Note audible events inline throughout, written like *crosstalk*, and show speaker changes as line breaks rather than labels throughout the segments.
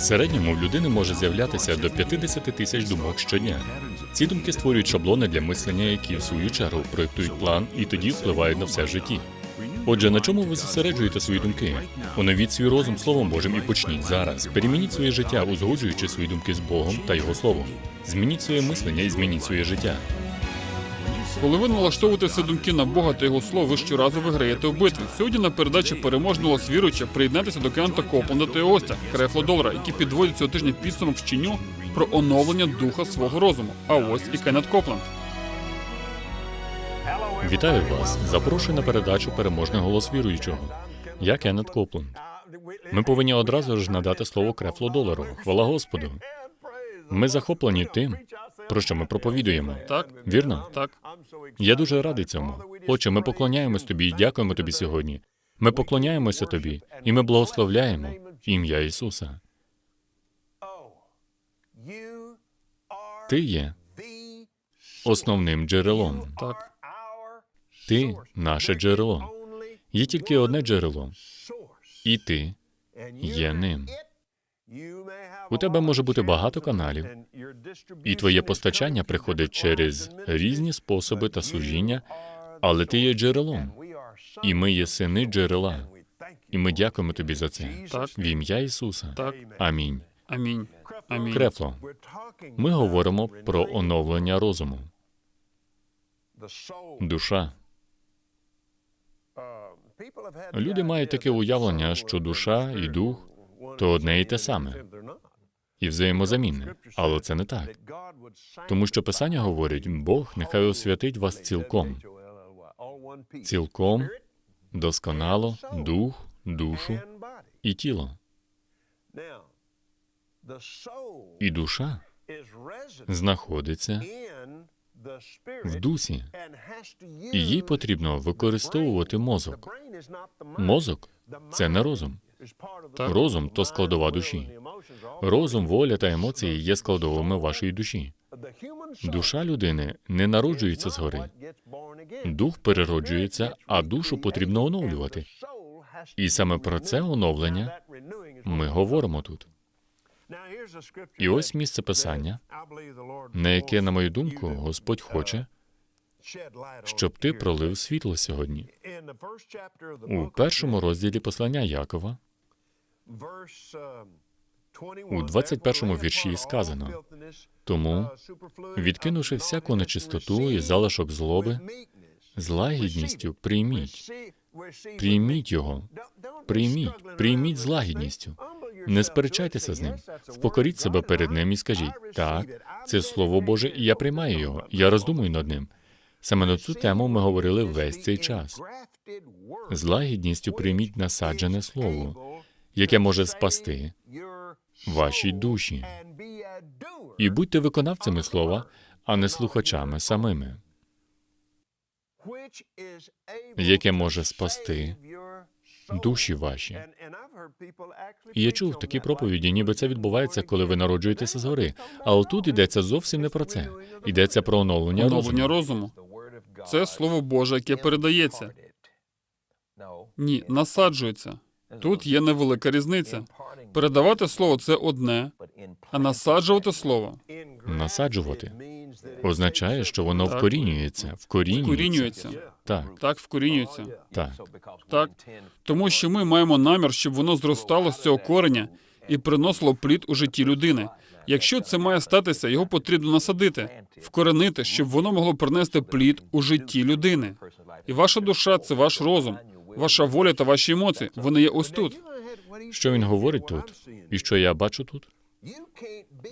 Середньому в людини може з'являтися до 50 тисяч думок щодня. Ці думки створюють шаблони для мислення, які в свою чергу проєктують план і тоді впливають на все в житті. Отже, на чому ви зосереджуєте свої думки? Оновіть свій розум Словом Божим і почніть зараз. Перемініть своє життя, узгоджуючи свої думки з Богом та Його Словом. Змініть своє мислення і змініть своє життя.
Коли ви налаштовуєте всі думки на Бога та його слово, ви щоразу виграєте в битві. Сьогодні на передачі переможного віруюча приєднайтеся до Кента Копланда та його гостя Крефла Долара, які підводять цього тижня підсумок вченню про оновлення духа свого розуму. А ось і Кеннет Копланд.
Вітаю вас! Запрошую на передачу Переможний голос віруючого. Я Кеннет Копланд. Ми повинні одразу ж надати слово Крефлу Долару. Хвала Господу. Ми захоплені тим, про що ми проповідуємо.
Так?
Вірно?
Так.
Я дуже радий цьому. Отче, ми поклоняємось тобі і дякуємо тобі сьогодні. Ми поклоняємося тобі, і ми благословляємо ім'я Ісуса. Ти є основним джерелом.
Так.
Ти наше джерело. Є тільки одне джерело, і ти є ним. У тебе може бути багато каналів, і твоє постачання приходить через різні способи та служіння, але ти є джерелом, і ми є сини джерела. І ми дякуємо тобі за це.
Так.
В ім'я Ісуса.
Так.
Амінь.
Амінь. Амінь.
Крефло, ми говоримо про оновлення розуму, душа. Люди мають таке уявлення, що душа і дух то одне і те саме, і взаємозамінне, але це не так. Тому що Писання говорить, Бог нехай освятить вас цілком, цілком, досконало, дух, душу і тіло. І душа знаходиться в дусі, і їй потрібно використовувати мозок. Мозок це не розум. Розум то складова душі. Розум, воля та емоції є складовими вашої душі. Душа людини не народжується згори. Дух перероджується, а душу потрібно оновлювати. І саме про це оновлення ми говоримо тут. І ось місце писання, на яке, на мою думку, Господь хоче, щоб ти пролив світло сьогодні. У першому розділі послання Якова,
у 21 вірші сказано
тому, відкинувши всяку нечистоту і залишок злоби, з лагідністю прийміть, прийміть його, прийміть, прийміть з лагідністю. Не сперечайтеся з ним, впокоріть себе перед ним і скажіть: так, це слово Боже, і я приймаю його. Я роздумую над ним. Саме на цю тему ми говорили весь цей час. З лагідністю прийміть насаджене слово, яке може спасти ваші душі. І будьте виконавцями слова, а не слухачами самими,
яке може спасти
душі ваші. І я чув такі проповіді, ніби це відбувається, коли ви народжуєтеся згори. Але тут йдеться зовсім не про це. Йдеться про оновлення
Оновлення
розуму.
розуму. Це слово Боже, яке передається. Ні, насаджується. Тут є невелика різниця. Передавати слово це одне, а насаджувати слово
Насаджувати означає, що воно
Так.
вкорінюється, вкорінюється.
вкорінюється.
Так,
Так вкорінюється.
так.
Так. Тому що ми маємо намір, щоб воно зростало з цього кореня і приносило плід у житті людини. Якщо це має статися, його потрібно насадити, вкоренити, щоб воно могло принести плід у житті людини. І ваша душа це ваш розум, ваша воля та ваші емоції. Вони є ось тут.
Що він говорить тут? І що я бачу тут?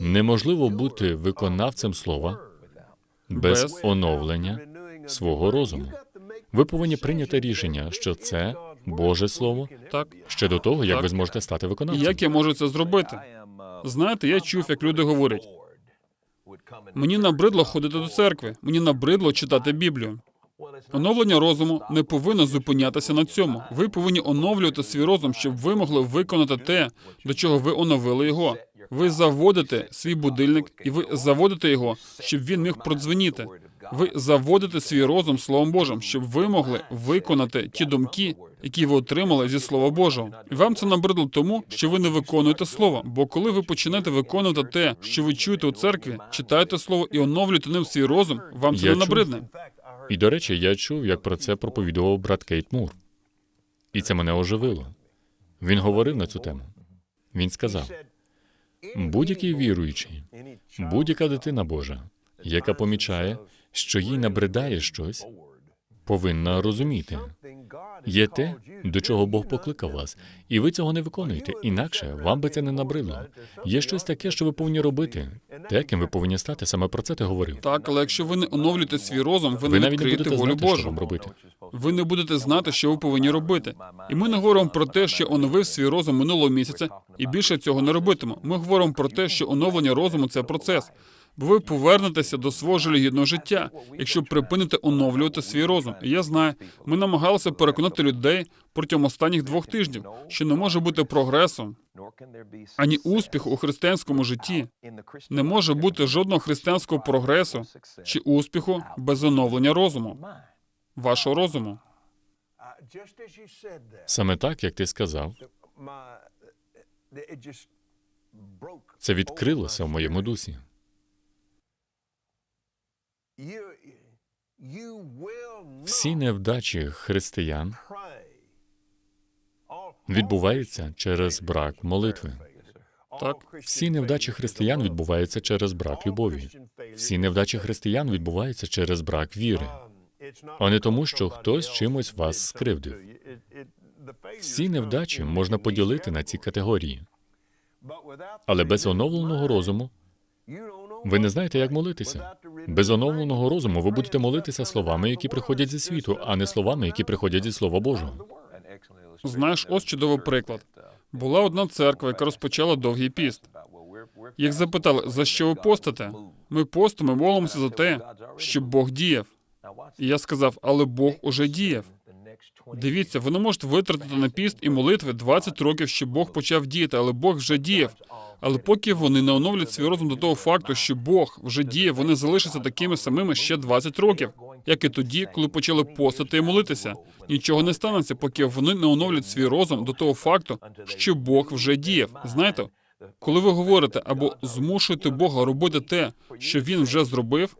Неможливо бути виконавцем слова без оновлення свого розуму. Ви повинні прийняти рішення, що це Боже Слово
Так.
ще до того, як
Так.
ви зможете стати
І
виконавцем.
як я можу це зробити? Знаєте, я чув, як люди говорять: мені набридло ходити до церкви, мені набридло читати Біблію. Оновлення розуму не повинно зупинятися на цьому. Ви повинні оновлювати свій розум, щоб ви могли виконати те, до чого ви оновили його. Ви заводите свій будильник, і ви заводите його, щоб він міг продзвеніти. Ви заводите свій розум Словом Божим, щоб ви могли виконати ті думки, які ви отримали зі Слова Божого. І вам це набридло тому, що ви не виконуєте слово. Бо коли ви почнете виконувати те, що ви чуєте у церкві, читаєте слово і оновлюєте ним свій розум, вам це
Я
не набридне.
І, до речі, я чув, як про це проповідував брат Кейт Мур. І це мене оживило. Він говорив на цю тему. Він сказав: будь-який віруючий, будь-яка дитина Божа, яка помічає, що їй набридає щось, повинна розуміти. Є те, до чого Бог покликав вас, і ви цього не виконуєте. Інакше вам би це не набридло. Є щось таке, що ви повинні робити. Те, ким ви повинні стати, саме про це ти говорив.
Так, але якщо ви не оновлюєте свій розум, ви,
Ви
не відкриєте волю Божу.
робити.
Ви не будете знати, що ви повинні робити. І ми не говоримо про те, що оновив свій розум минулого місяця, і більше цього не робитиму. Ми говоримо про те, що оновлення розуму це процес. Ви повернетеся до свого жалюгідного життя, якщо припините оновлювати свій розум. І я знаю, ми намагалися переконати людей протягом останніх двох тижнів, що не може бути прогресу ані успіху у християнському житті. Не може бути жодного християнського прогресу чи успіху без оновлення розуму, вашого розуму.
Саме так, як ти сказав, це відкрилося в моєму дусі. Всі невдачі християн відбуваються через брак молитви.
Так.
Всі невдачі християн відбуваються через брак любові. Всі невдачі християн відбуваються через брак віри, а не тому, що хтось чимось вас скривдив. Всі невдачі можна поділити на ці категорії, але без оновленого розуму ви не знаєте, як молитися. Без оновленого розуму ви будете молитися словами, які приходять зі світу, а не словами, які приходять зі Слова Божого.
Знаєш, ось чудовий приклад. Була одна церква, яка розпочала довгий піст. Їх запитали, за що ви постите? Ми постимо, молимося за те, щоб Бог діяв. І я сказав, але Бог уже діяв. Дивіться, ви не можете витратити на піст і молитви 20 років, щоб Бог почав діяти, але Бог вже діяв. Але поки вони не оновлять свій розум до того факту, що Бог вже діє, вони залишаться такими самими ще 20 років, як і тоді, коли почали постити і молитися. Нічого не станеться, поки вони не оновлять свій розум до того факту, що Бог вже діяв. Знаєте, коли ви говорите або змушуєте Бога робити те, що він вже зробив,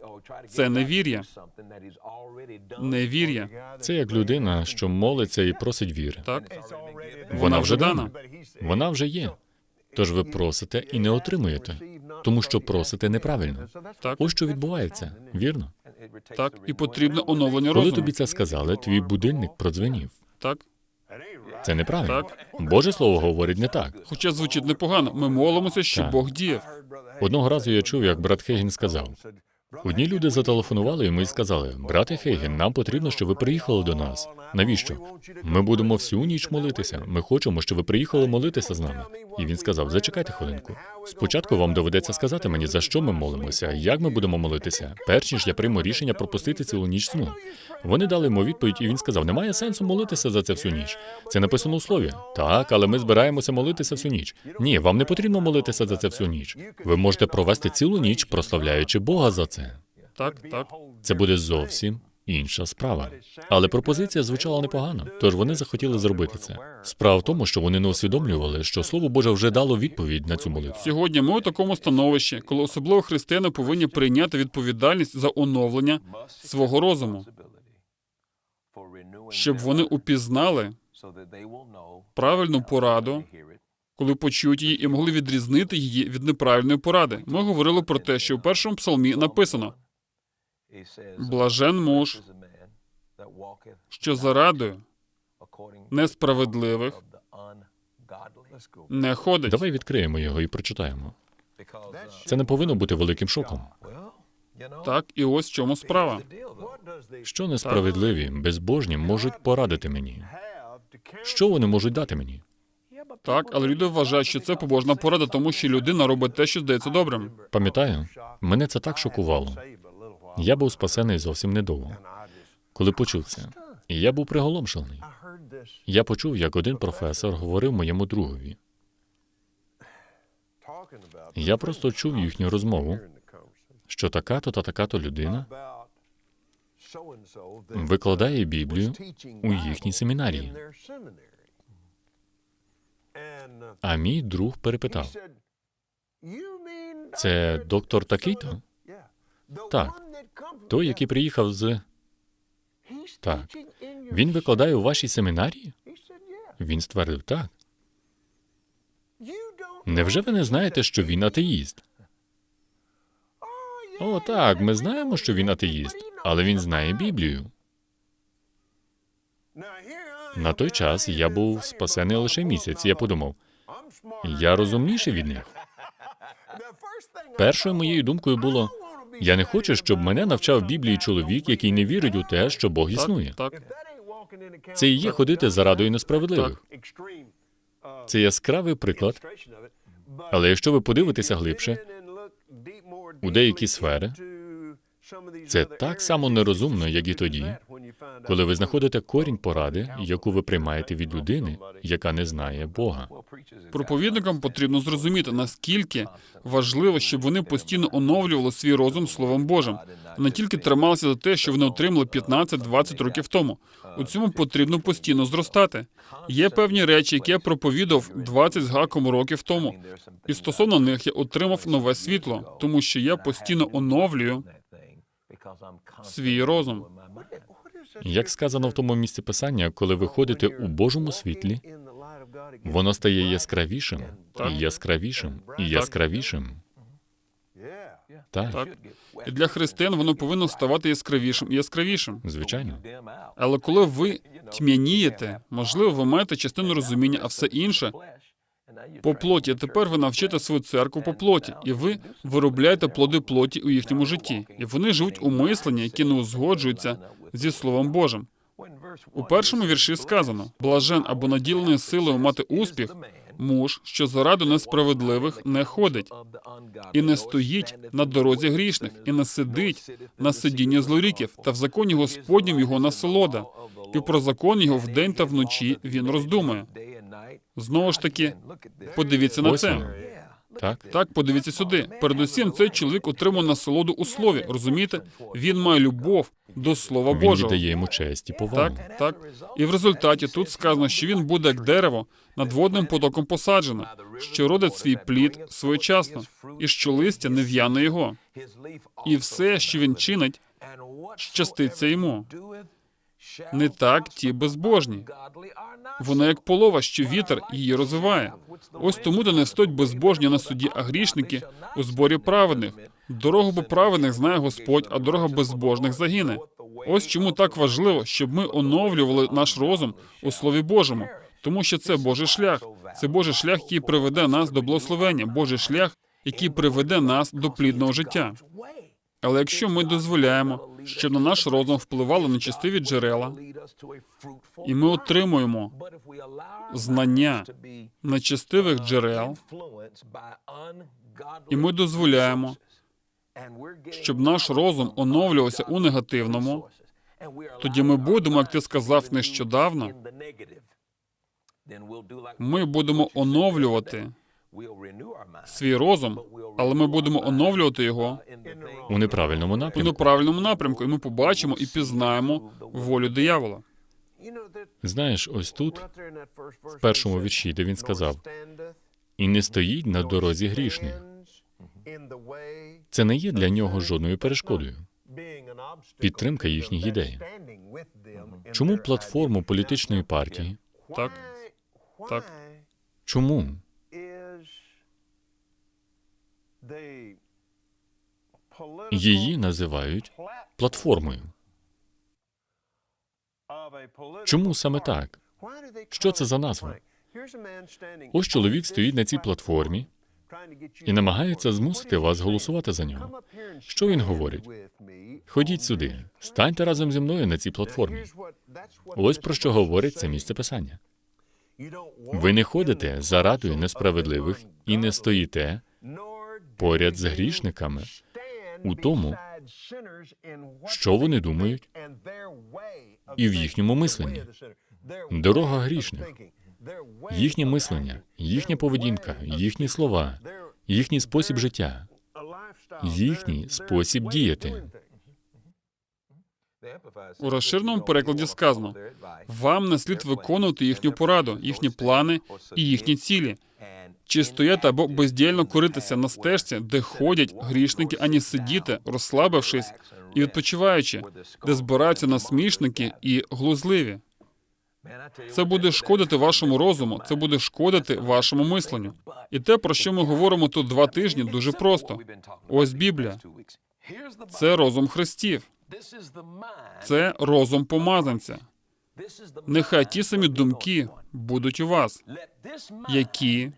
це невір'я. Невір'я.
Це як людина, що молиться і просить віри.
Так
Вона вже дана. Вона вже є. Тож ви просите і не отримуєте, тому що просите неправильно.
Так.
Ось що відбувається, вірно?
так і потрібне оновлення
Коли тобі це сказали, твій будильник продзвенів.
Так,
Це неправильно.
Так.
Боже слово говорить не так.
хоча звучить непогано. Ми молимося, щоб
Так.
Бог діяв.
Одного разу я чув, як брат Хейген сказав: одні люди зателефонували і сказали: Брате Хейген, нам потрібно, щоб ви приїхали до нас. Навіщо? Ми будемо всю ніч молитися. Ми хочемо, щоб ви приїхали молитися з нами. І він сказав: Зачекайте хвилинку. Спочатку вам доведеться сказати мені, за що ми молимося, як ми будемо молитися, перш ніж я прийму рішення пропустити цілу ніч сну. Вони дали йому відповідь, і він сказав: Немає сенсу молитися за це всю ніч. Це написано у слові. Так, але ми збираємося молитися всю ніч. Ні, вам не потрібно молитися за це всю ніч. Ви можете провести цілу ніч, прославляючи Бога за це.
Так, так.
Це буде зовсім інша справа. Але пропозиція звучала непогано, тож вони захотіли зробити це. Справа в тому, що вони не усвідомлювали, що Слово Боже вже дало відповідь на цю молитву.
Сьогодні ми у такому становищі, коли особливо християни повинні прийняти відповідальність за оновлення свого розуму, щоб вони упізнали правильну пораду, коли почують її і могли відрізнити її від неправильної поради. Ми говорили про те, що в першому псалмі написано:
Блажен муж,
що за радою несправедливих не ходить.
Давай відкриємо його і прочитаємо. Це не повинно бути великим шоком.
Так, і ось в чому справа.
Що несправедливі, безбожні можуть порадити мені? Що вони можуть дати мені?
Так, але люди вважають, що це побожна порада, тому що людина робить те, що здається добрим.
Пам'ятаю, мене це так шокувало. Я був спасений зовсім недовго, коли почув це. І я був приголомшений. Я почув, як один професор говорив моєму другові. Я просто чув їхню розмову, що така-то та така-то людина викладає Біблію у їхній семінарії. А мій друг перепитав: це доктор такий-то? Так. Той, який приїхав з. Так. Він викладає у вашій семінарії? Він ствердив так. Невже ви не знаєте, що він атеїст? О, так, ми знаємо, що він атеїст, але він знає Біблію. На той час я був спасений лише місяць. Я подумав, я розумніший від них. Першою моєю думкою було: я не хочу, щоб мене навчав Біблії чоловік, який не вірить у те, що Бог існує.
Так, так.
Це і є ходити за радою несправедливих. Це яскравий приклад. Але якщо ви подивитеся глибше, у деякі сфери, це так само нерозумно, як і тоді, коли ви знаходите корінь поради, яку ви приймаєте від людини, яка не знає Бога.
Проповідникам потрібно зрозуміти, наскільки важливо, щоб вони постійно оновлювали свій розум Словом Божим, а не тільки трималися за те, що вони отримали 15-20 років тому. У цьому потрібно постійно зростати. Є певні речі, які я проповідав 20 з гаком років тому, і стосовно них я отримав нове світло, тому що я постійно оновлюю свій розум.
Як сказано в тому місці писання, коли ви ходите у Божому світлі, воно стає яскравішим і яскравішим і яскравішим. Так,
Так. І для християн воно повинно ставати яскравішим і яскравішим.
звичайно.
Але коли ви тьмянієте, можливо, ви маєте частину розуміння, а все інше по плоті. Тепер ви навчите свою церкву по плоті, і ви виробляєте плоди плоті у їхньому житті. І вони живуть у мисленні, які не узгоджуються зі Словом Божим. У першому вірші сказано: блажен або наділений силою мати успіх, муж, що заради несправедливих не ходить, і не стоїть на дорозі грішних, і не сидить на сидінні злоріків, та в законі Господнім його насолода, і про закон його вдень та вночі він роздумує. Знову ж таки, подивіться на це.
Так,
Так, подивіться сюди. Передусім, цей чоловік отримав насолоду у слові. Розумієте? Він має любов до Слова
він
Божого.
віддає йому честь і повагу.
Так, так. І в результаті тут сказано, що він буде як дерево над водним потоком посаджено, що родить свій плід своєчасно, і що листя не в'яне його. І все, що він чинить, щаститься йому. Не так ті безбожні. Вона як полова, що вітер її розвиває. Ось тому то не встоять безбожні на суді, а грішники у зборі праведних. Дорогу бо праведних знає Господь, а дорога безбожних загине. Ось чому так важливо, щоб ми оновлювали наш розум у Слові Божому, тому що це Божий шлях. Це Божий шлях, який приведе нас до благословення, Божий шлях, який приведе нас до плідного життя. Але якщо ми дозволяємо, щоб на наш розум впливали нечистиві джерела, і ми отримуємо знання нечистивих джерел, і ми дозволяємо, щоб наш розум оновлювався у негативному, тоді ми будемо, як ти сказав нещодавно, ми будемо оновлювати свій розум, але ми будемо оновлювати його
У неправильному
у
напрямку.
неправильному напрямку, і ми побачимо і пізнаємо волю диявола.
Знаєш, ось тут, в першому вірші, де він сказав, і не стоїть на дорозі грішних. Це не є для нього жодною перешкодою.
Підтримка їхніх ідей.
Чому платформу політичної партії?
Так. Так.
Чому? Її називають платформою. Чому саме так?
Що це за назва?
Ось чоловік стоїть на цій платформі і намагається змусити вас голосувати за нього. Що він говорить? Ходіть сюди, станьте разом зі мною на цій платформі. Ось про що говорить це місце писання. Ви не ходите за радою несправедливих і не стоїте поряд з грішниками у тому, що вони думають, і в їхньому мисленні. Дорога грішних, їхнє мислення, їхня поведінка, їхні слова, їхній спосіб життя, їхній спосіб діяти.
У розширеному перекладі сказано: вам не слід виконувати їхню пораду, їхні плани і їхні цілі, чи стояти або бездіяльно коритися на стежці, де ходять грішники, ані сидіти, розслабившись і відпочиваючи, де збираються насмішники і глузливі. Це буде шкодити вашому розуму, це буде шкодити вашому мисленню. І те, про що ми говоримо тут два тижні, дуже просто. Ось Біблія. Це розум Христів, це розум помазанця. Нехай ті самі думки будуть у вас, які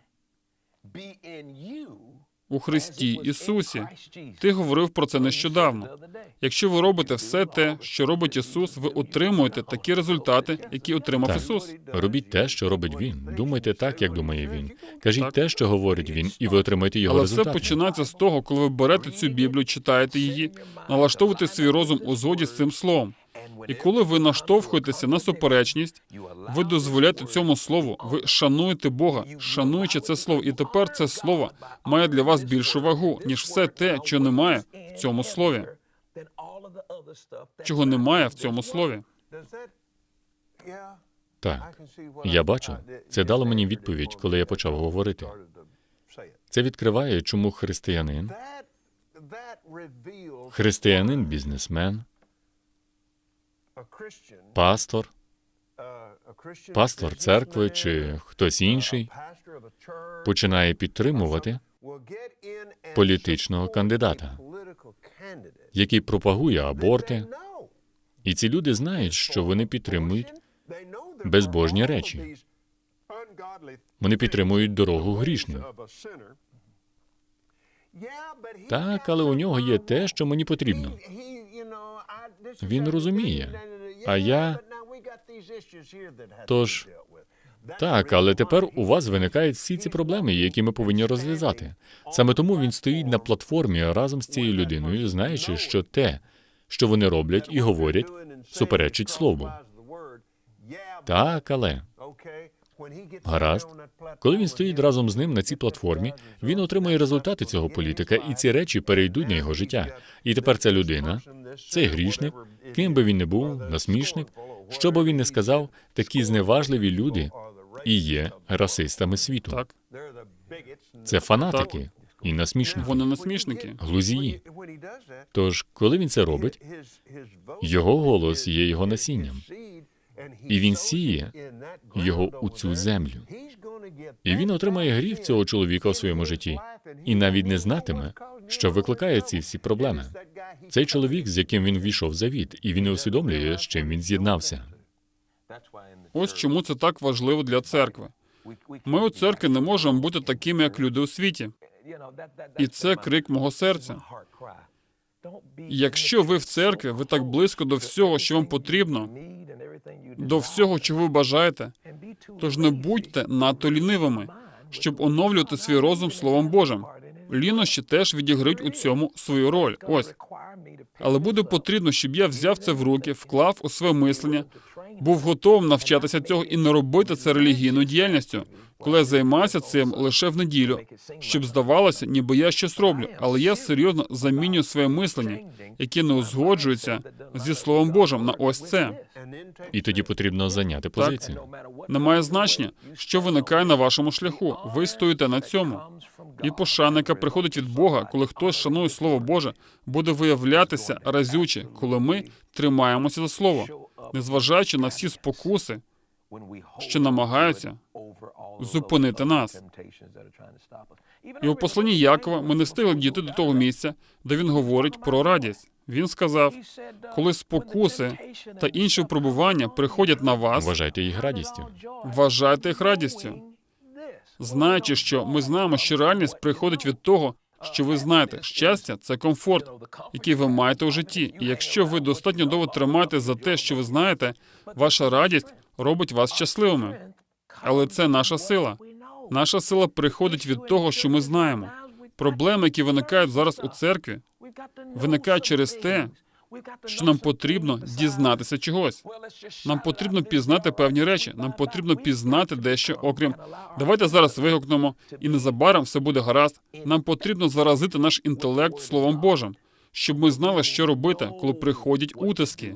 у Христі Ісусі. Ти говорив про це нещодавно. Якщо ви робите все те, що робить Ісус, ви отримуєте такі результати, які отримав
Так.
Ісус.
Робіть те, що робить він. Думайте так, як думає він. Кажіть
Так.
те, що говорить він, і ви отримаєте його
Але все починається з того, коли ви берете цю Біблію, читаєте її, налаштовуєте свій розум у згоді з цим словом. І коли ви наштовхуєтеся на суперечність, ви дозволяєте цьому слову, ви шануєте Бога, шануючи це слово, і тепер це слово має для вас більшу вагу, ніж все те, що немає в цьому слові. Чого немає в цьому слові.
Так, я бачу. Це дало мені відповідь, коли я почав говорити. Це відкриває, чому християнин, християнин, бізнесмен, пастор,
пастор церкви чи хтось інший
починає підтримувати
політичного кандидата,
який пропагує аборти, і ці люди знають, що вони підтримують безбожні речі. Вони підтримують дорогу грішним. Так, але у нього є те, що мені потрібно.
Він розуміє. А я
Тож, Так, але тепер у вас виникають всі ці проблеми, які ми повинні розв'язати. Саме тому він стоїть на платформі разом з цією людиною, знаючи, що те, що вони роблять і говорять, суперечить слову. Так, але
Гаразд. Коли він стоїть разом з ним на цій платформі, він отримує результати цього політика, і ці речі перейдуть на його життя. І тепер ця людина, цей грішник, ким би він не був, насмішник, що би він не сказав, такі зневажливі люди і є расистами світу.
Так,
Це фанатики і насмішники,
вони насмішники.
глузії. Тож, коли він це робить, його голос є його насінням,
і він сіє
його у цю землю. І він отримає гріх цього чоловіка у своєму житті, і навіть не знатиме, що викликає ці всі проблеми. Цей чоловік, з яким він ввійшов в завіт, і він не усвідомлює, з чим він з'єднався.
Ось чому це так важливо для церкви. Ми у церкві не можемо бути такими, як люди у світі.
І це крик мого серця.
Якщо ви в церкві, ви так близько до всього, що вам потрібно, до всього, чого ви бажаєте, тож не будьте надто лінивими, щоб оновлювати свій розум Словом Божим. Лінощі теж відіграють у цьому свою роль. Ось. Але буде потрібно, щоб я взяв це в руки, вклав у своє мислення, був готовим навчатися цього і не робити це релігійною діяльністю, коли я займаюся цим лише в неділю, щоб здавалося, ніби я щось роблю, але я серйозно замінюю своє мислення, яке не узгоджується зі Словом Божим на ось це.
І тоді потрібно зайняти позицію.
Немає значення, що виникає на вашому шляху. Ви стоїте на цьому. І пошана, яка приходить від Бога, коли хтось шанує Слово Боже, буде виявлятися разюче, коли ми тримаємося за слово, незважаючи на всі спокуси,
що намагаються зупинити нас.
І у посланні Якова ми не встигли дійти до того місця, де він говорить про радість. Він сказав, коли спокуси та інші випробування приходять на вас,
Вважайте їх радістю.
вважайте їх радістю, знаючи, що ми знаємо, що реальність приходить від того, що ви знаєте. Щастя це комфорт, який ви маєте у житті. І якщо ви достатньо довго тримаєте за те, що ви знаєте, ваша радість робить вас щасливими. Але це наша сила. Наша сила приходить від того, що ми знаємо. Проблеми, які виникають зараз у церкві, виникають через те, що нам потрібно дізнатися чогось. Нам потрібно пізнати певні речі. Нам потрібно пізнати дещо, окрім давайте зараз вигукнемо, і незабаром все буде гаразд. Нам потрібно заразити наш інтелект Словом Божим, щоб ми знали, що робити, коли приходять утиски.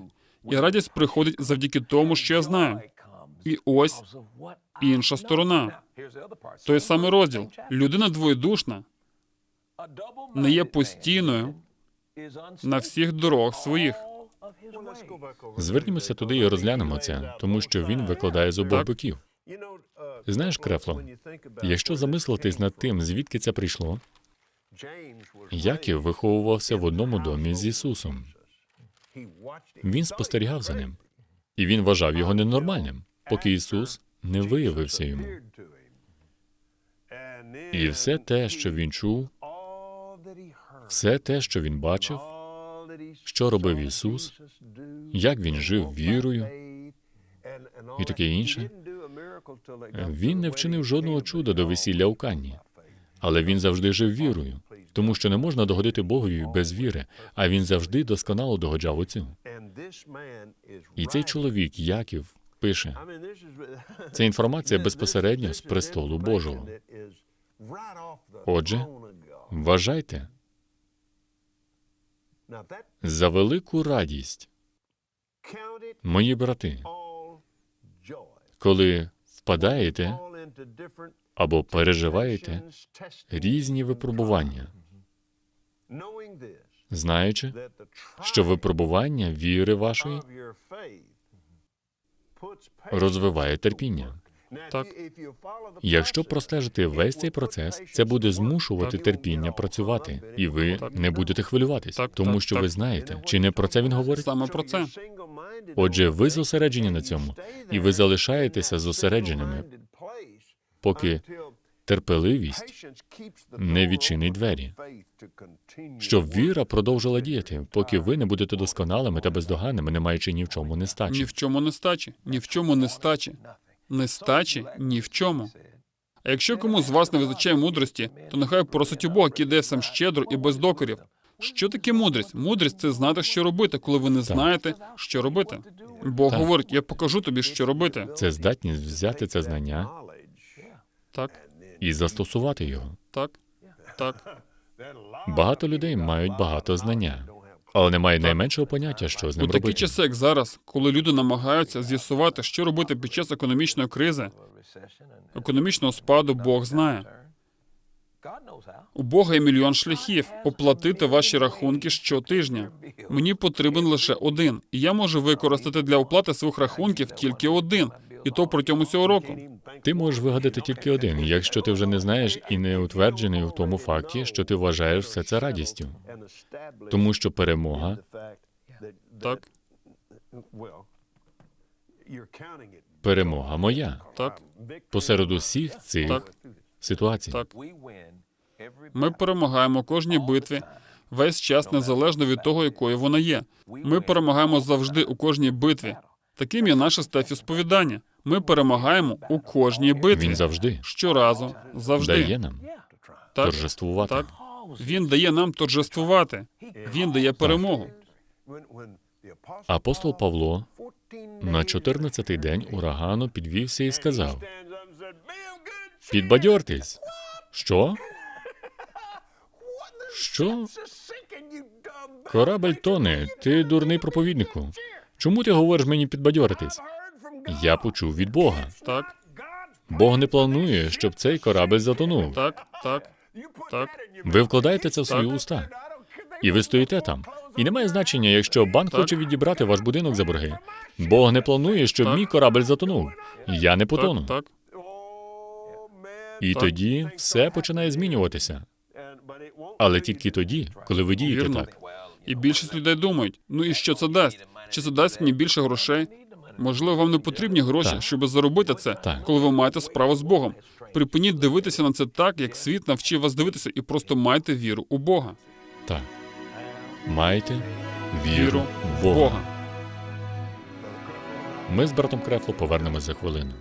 І радість приходить завдяки тому, що я знаю. І ось інша сторона. Той самий розділ. Людина двоєдушна не є постійною на всіх дорогах своїх.
Звернімося туди і розглянемо це, тому що він викладає з обох боків. Знаєш, Крефло, Якщо замислитись над тим, звідки це прийшло, Яків виховувався в одному домі з Ісусом. Він спостерігав за ним, і він вважав його ненормальним, поки Ісус не виявився йому. І все те, що він чув, все те, що він бачив, що робив Ісус, як він жив вірою і таке інше, він не вчинив жодного чуда до весілля у Канні, але він завжди жив вірою, тому що не можна догодити Богові без віри, а він завжди досконало догоджав отцю. І цей чоловік, Яків, пише:
Це інформація *laughs* безпосередньо з престолу Божого. Отже, вважайте за велику радість, мої брати, коли впадаєте або переживаєте різні випробування, знаючи, що випробування віри вашої розвиває терпіння.
Так.
Якщо простежити весь цей процес, це буде змушувати терпіння працювати, і ви не будете хвилюватись,
Так,
тому що ви знаєте, чи не про це він говорить?
Саме про це.
Отже, ви зосереджені на цьому, і ви залишаєтеся зосередженими, поки терпеливість не відчинить двері, щоб віра продовжила діяти, поки ви не будете досконалими та бездоганними, не маючи ні в чому нестачі.
Ні в чому не стачі, ні в чому не стачі. Не стачі ні в чому. А якщо комусь з вас не визначає мудрості, то нехай просить у Бога, кидає всім щедро і без докорів. Що таке мудрість? Мудрість це знати, що робити, коли ви не знаєте, що робити. Бог
Так.
говорить: я покажу тобі, що робити.
Це здатність взяти це знання
Так,
і застосувати його.
так, так.
Багато людей мають багато знання, але не мають найменшого поняття, що з
У
ним
такі
робити.
часи, як зараз, коли люди намагаються з'ясувати, що робити під час економічної кризи, економічного спаду, Бог знає. У Бога є мільйон шляхів оплатити ваші рахунки щотижня. Мені потрібен лише один, і я можу використати для оплати своїх рахунків тільки один, і то протягом цього року.
Ти можеш вигадати тільки один, якщо ти вже не знаєш і не утверджений у тому факті, що ти вважаєш все це радістю, тому що перемога
Так,
перемога моя
так,
посеред усіх цих
так,
ситуацій.
так. Ми перемагаємо кожній битві весь час незалежно від того, якою вона є. Ми перемагаємо завжди у кожній битві. Таким є наше стафісповідання. Ми перемагаємо у кожній битві.
Він завжди
Щоразу, завжди.
дає нам
так,
торжествувати.
так. Він дає нам торжествувати. Він дає перемогу.
Апостол Павло на 14-й день урагану підвівся і сказав: Підбадьортесь. Що? Що? Корабель тоне, ти дурний проповіднику. Чому ти говориш мені підбадьоритись? Я почув від Бога.
Так,
Бог не планує, щоб цей корабель затонув.
так, так, так.
Ви вкладаєте це в свої
Так.
уста. І ви стоїте там. І немає значення, якщо банк
Так.
хоче відібрати ваш будинок за борги. Бог не планує, щоб
Так.
мій корабель затонув. Я не потону.
Так, так.
І
Так.
тоді все починає змінюватися. Але тільки тоді, коли ви дієте
Вірно.
так.
І більшість людей думають: ну і що це дасть? Чи це дасть мені більше грошей? Можливо, вам не потрібні гроші,
Так.
щоб заробити це,
Так.
коли ви маєте справу з Богом. Припиніть дивитися на це так, як світ навчив вас дивитися, і просто майте віру у Бога.
Так. Майте віру
Віру
в Бога.
Бога.
Ми з братом Крефло повернемось за хвилину.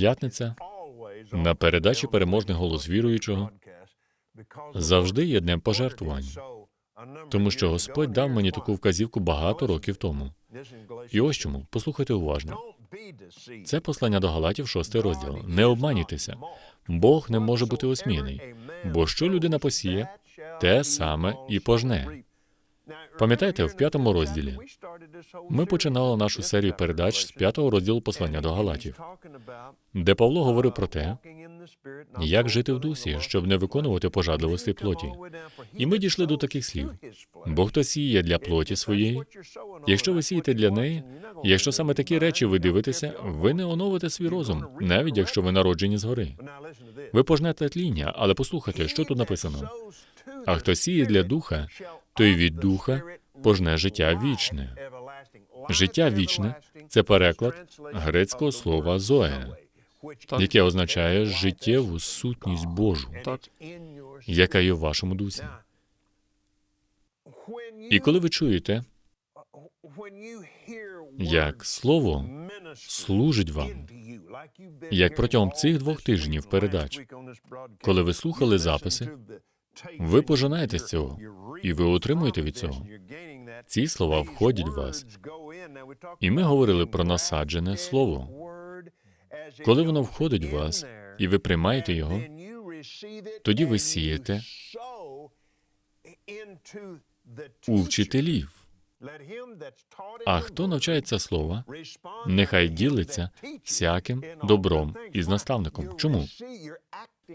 П'ятниця на передачі переможний голос віруючого завжди є днем пожертвувань, тому що Господь дав мені таку вказівку багато років тому. І ось чому послухайте уважно. Це послання до Галатів, шостий розділ. Не обманюйтеся. Бог не може бути осміяний, бо що людина посіє, те саме і пожне. Пам'ятаєте, в п'ятому розділі ми починали нашу серію передач з п'ятого розділу послання до Галатів, де Павло говорив про те, як жити в дусі, щоб не виконувати пожадливості плоті. І ми дійшли до таких слів: бо хто сіє для плоті своєї, якщо ви сієте для неї, якщо саме такі речі ви дивитеся, ви не оновите свій розум, навіть якщо ви народжені згори. Ви пожнете тління, але послухайте, що тут написано. А хто сіє для духа, той від духа пожне життя вічне. Життя вічне це переклад грецького слова
Так.
яке означає життєву сутність Божу,
Так.
яка є в вашому дусі. І коли ви чуєте, як слово служить вам, як протягом цих двох тижнів передач, коли ви слухали записи, ви пожинаєте з цього, і ви отримуєте від цього. Ці слова входять в вас. І ми говорили про насаджене слово. Коли воно входить в вас, і ви приймаєте його, тоді ви сієте у вчителів. А хто навчається слова, нехай ділиться всяким добром із наставником. Чому?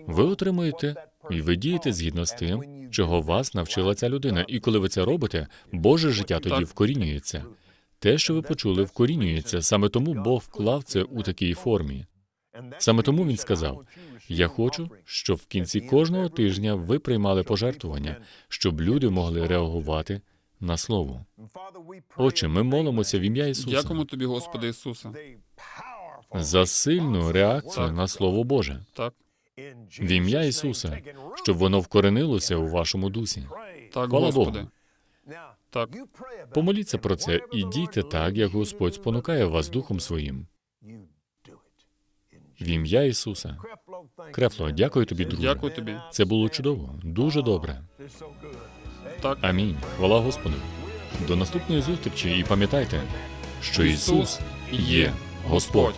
Ви отримуєте і ви дієте згідно з тим, чого вас навчила ця людина. І коли ви це робите, Боже життя тоді вкорінюється. Те, що ви почули, вкорінюється. Саме тому Бог вклав це у такій формі. Саме тому він сказав: Я хочу, щоб в кінці кожного тижня ви приймали пожертвування, щоб люди могли реагувати на слово. Отче, ми молимося в ім'я Ісуса
Дякуємо тобі, Господи Ісусе.
за сильну реакцію на Слово Боже.
Так,
В ім'я Ісуса, щоб воно вкоренилося у вашому дусі.
так,
Хвала
Господи.
Богу.
Так,
Помоліться про це і дійте так, як Господь спонукає вас Духом Своїм. В ім'я Ісуса. Крефло, дякую тобі, друже.
дякую тобі.
Це було чудово, дуже добре.
Так,
Амінь. Хвала Господу. До наступної зустрічі і пам'ятайте, що Ісус є Господь.